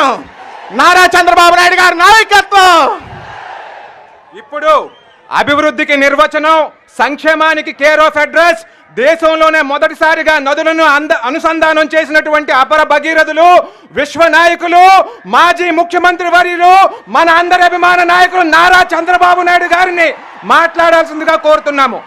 నాయకత్వం నారా చంద్రబాబు నాయుడు గారి నాయకత్వం. ఇప్పుడు అభివృద్ధికి నిర్వచనం సంక్షేమానికి కేర్ ఆఫ్ అడ్రస్ దేశంలోనే మొదటిసారిగా నదులను అంద అనుసంధానం చేసినటువంటి అపర భగీరథులు విశ్వ నాయకులు మాజీ ముఖ్యమంత్రి వర్యులు మన అందరి అభిమాన నాయకులు నారా చంద్రబాబు నాయుడు గారిని మాట్లాడాల్సిందిగా కోరుతున్నాము.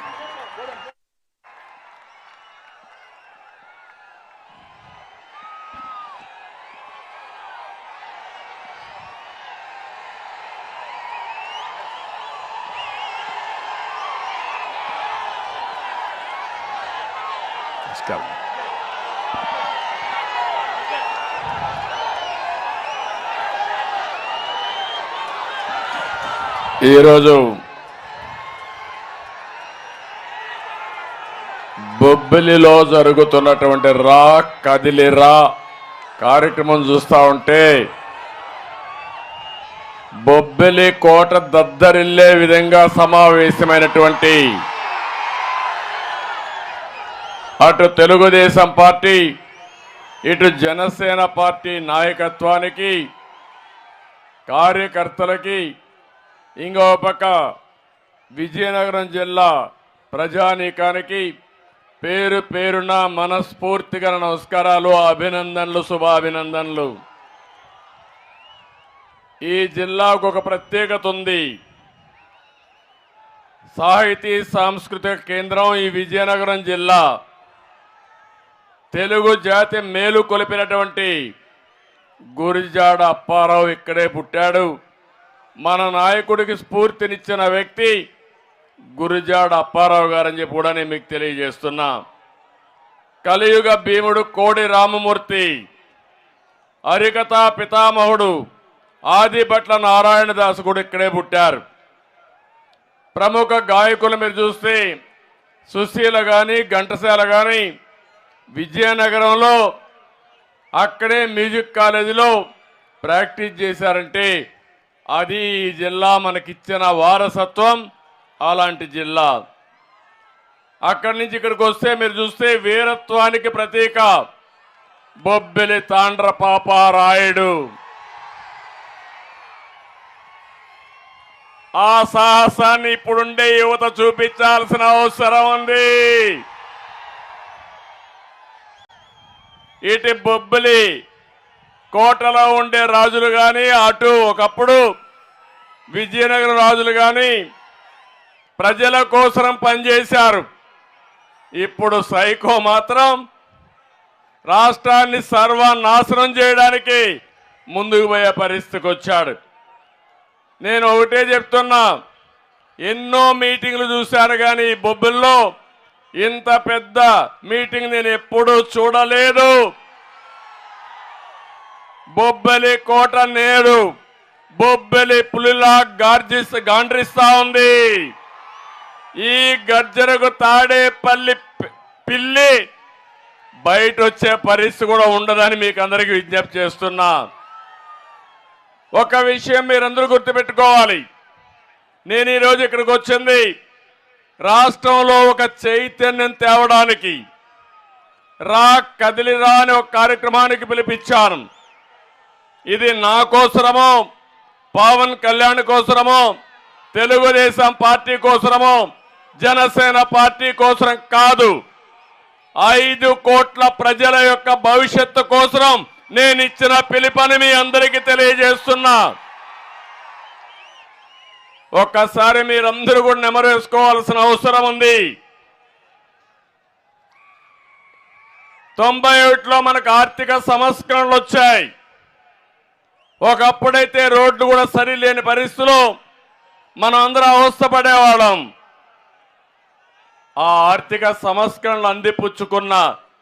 ఈరోజు బొబ్బిలిలో జరుగుతున్నటువంటి రా కదిలిరా కార్యక్రమం చూస్తూ ఉంటే బొబ్బిలి కోట దద్దరిల్లే విధంగా సమావేశమైనటువంటి అటు తెలుగుదేశం పార్టీ ఇటు జనసేన పార్టీ నాయకత్వానికి కార్యకర్తలకి ఇంకో పక్క విజయనగరం జిల్లా ప్రజానీకానికి పేరు పేరున మనస్ఫూర్తిగా నమస్కారాలు అభినందనలు శుభాభినందనలు. ఈ జిల్లాకు ఒక ప్రత్యేకత ఉంది. సాహితీ సాంస్కృతిక కేంద్రం ఈ విజయనగరం జిల్లా. తెలుగు జాతి మేలు కొలిపినటువంటి గురిజాడ అప్పారావు ఇక్కడే పుట్టాడు. మన నాయకుడికి స్ఫూర్తినిచ్చిన వ్యక్తి గురిజాడ అప్పారావు గారని చెప్పి కూడా నేను మీకు తెలియజేస్తున్నా. కలియుగ భీముడు కోడి రామమూర్తి హరికథా పితామహుడు ఆదిభట్ల నారాయణదాసు కూడా ఇక్కడే పుట్టారు. ప్రముఖ గాయకులు మీరు చూస్తే సుశీల కానీ ఘంటసాల కానీ విజయనగరంలో అక్కడే మ్యూజిక్ కాలేజీలో ప్రాక్టీస్ చేశారంటే అది ఈ జిల్లా మనకిచ్చిన వారసత్వం అలాంటి జిల్లా. అక్కడి నుంచి ఇక్కడికి వస్తే మీరు చూస్తే వీరత్వానికి ప్రతీక బొబ్బిలి తాండ్ర పాపారాయుడు ఆ సాహసాన్ని ఇప్పుడుండే యువత చూపించాల్సిన అవసరం ఉంది. ఇటు బొబ్బిలి కోటలో ఉండే రాజులు కానీ అటు ఒకప్పుడు విజయనగర రాజులు కానీ ప్రజల కోసం పనిచేశారు. ఇప్పుడు సైకో మాత్రం రాష్ట్రాన్ని సర్వనాశనం చేయడానికి ముందుకు పోయే పరిస్థితికి వచ్చాడు. నేను ఒకటే చెప్తున్నా ఎన్నో మీటింగ్లు చూశాను కానీ ఈ బొబ్బిల్లో ఇంత పెద్ద మీటింగ్ నేను ఎప్పుడూ చూడలేదు. బొబ్బలి కోట నేడు బొబ్బలి పులిలా గార్జిస్ గాండ్రిస్తా ఉంది. ఈ గర్జనకు తాడేపల్లి పిల్లి బయట వచ్చే పరిస్థితి కూడా ఉండదని మీకు అందరికీ విజ్ఞప్తి చేస్తున్నా. ఒక విషయం మీరందరూ గుర్తుపెట్టుకోవాలి. నేను ఈరోజు ఇక్కడికి వచ్చింది రాష్ట్రంలో ఒక చైతన్యం తేవడానికి రా కదిలిరా అనే ఒక కార్యక్రమానికి పిలిపించాను. ఇది నా కోసరమో పవన్ కళ్యాణ్ కోసరమో తెలుగుదేశం పార్టీ కోసరమో జనసేన పార్టీ కోసరం కాదు. ఐదు కోట్ల ప్రజల యొక్క భవిష్యత్తు కోసరం నేను ఇచ్చిన పిలుపని మీ అందరికీ తెలియజేస్తున్నా. ఒక్కసారి మీరందరూ కూడా నెమరు వేసుకోవాల్సిన అవసరం ఉంది. తొంభై ఒకటిలో మనకు ఆర్థిక సంస్కరణలు వచ్చాయి. ఒకప్పుడైతే రోడ్లు కూడా సరిలేని పరిస్థితులు మనం అందరం అవస్థపడేవాళ్ళం. ఆ ఆర్థిక సంస్కరణలు అందిపుచ్చుకున్న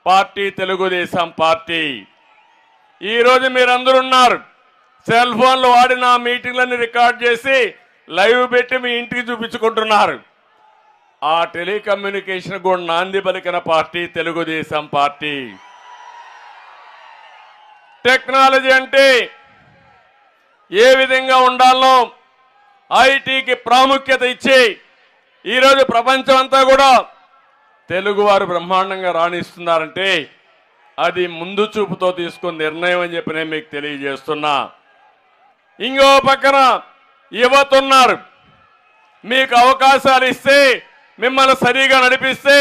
పార్టీ తెలుగుదేశం పార్టీ. ఈరోజు మీరందరున్నారు మీరందరూ ఉన్నారు. సెల్ ఫోన్లు వాడి నా మీటింగ్లన్నీ రికార్డ్ చేసి లైవ్ పెట్టి మీ ఇంటికి చూపించుకుంటున్నారు. ఆ టెలికమ్యూనికేషన్ కూడా నాంది పలికిన పార్టీ తెలుగుదేశం పార్టీ. టెక్నాలజీ అంటే ఏ విధంగా ఉండాలో ఐటీకి ప్రాముఖ్యత ఇచ్చి ఈరోజు ప్రపంచం అంతా కూడా తెలుగువారు బ్రహ్మాండంగా రాణిస్తున్నారంటే అది ముందు చూపుతో తీసుకున్న నిర్ణయం అని చెప్పి నేను మీకు తెలియజేస్తున్నా. ఇంకో పక్కన యువత ఉన్నారు మీకు అవకాశాలు ఇస్తే మిమ్మల్ని సరిగా నడిపిస్తే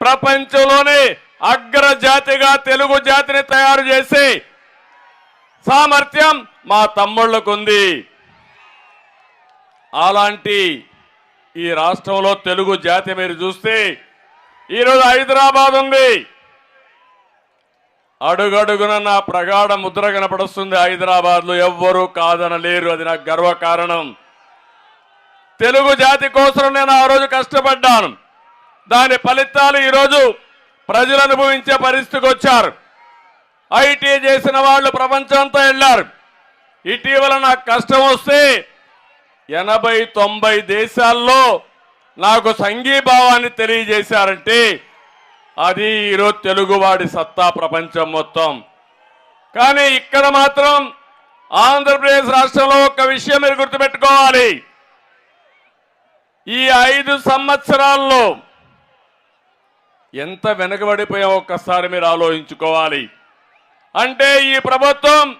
ప్రపంచంలోనే అగ్రజాతిగా తెలుగు జాతిని తయారు చేసి సామర్థ్యం మా తమ్ముళ్ళకు ఉంది అలాంటి ఈ రాష్ట్రంలో తెలుగు జాతి మీరు చూస్తే ఈరోజు హైదరాబాద్ ఉంది అడుగడుగున నా ప్రగాఢ ముద్ర కనపడుస్తుంది హైదరాబాద్లో ఎవ్వరూ కాదనలేరు. అది నాకు గర్వకారణం. తెలుగు జాతి కోసం నేను ఆ రోజు కష్టపడ్డాను. దాని ఫలితాలు ఈరోజు ప్రజలు అనుభవించే పరిస్థితికి వచ్చారు. ఐటీ చేసిన వాళ్ళు ప్రపంచంతో వెళ్ళారు. ఇటీవల నాకు కష్టం వస్తే ఎనభై తొంభై దేశాల్లో నాకు సంఘీభావాన్ని తెలియజేశారంటే అది ఈరోజు తెలుగువాడి సత్తా ప్రపంచం మొత్తం. కానీ ఇక్కడ మాత్రం ఆంధ్రప్రదేశ్ రాష్ట్రంలో ఒక విషయం మీరు గుర్తుపెట్టుకోవాలి. ఈ ఐదు సంవత్సరాల్లో ఎంత వెనుకబడిపోయా ఒక్కసారి మీరు ఆలోచించుకోవాలి. అంటే ఈ ప్రభుత్వం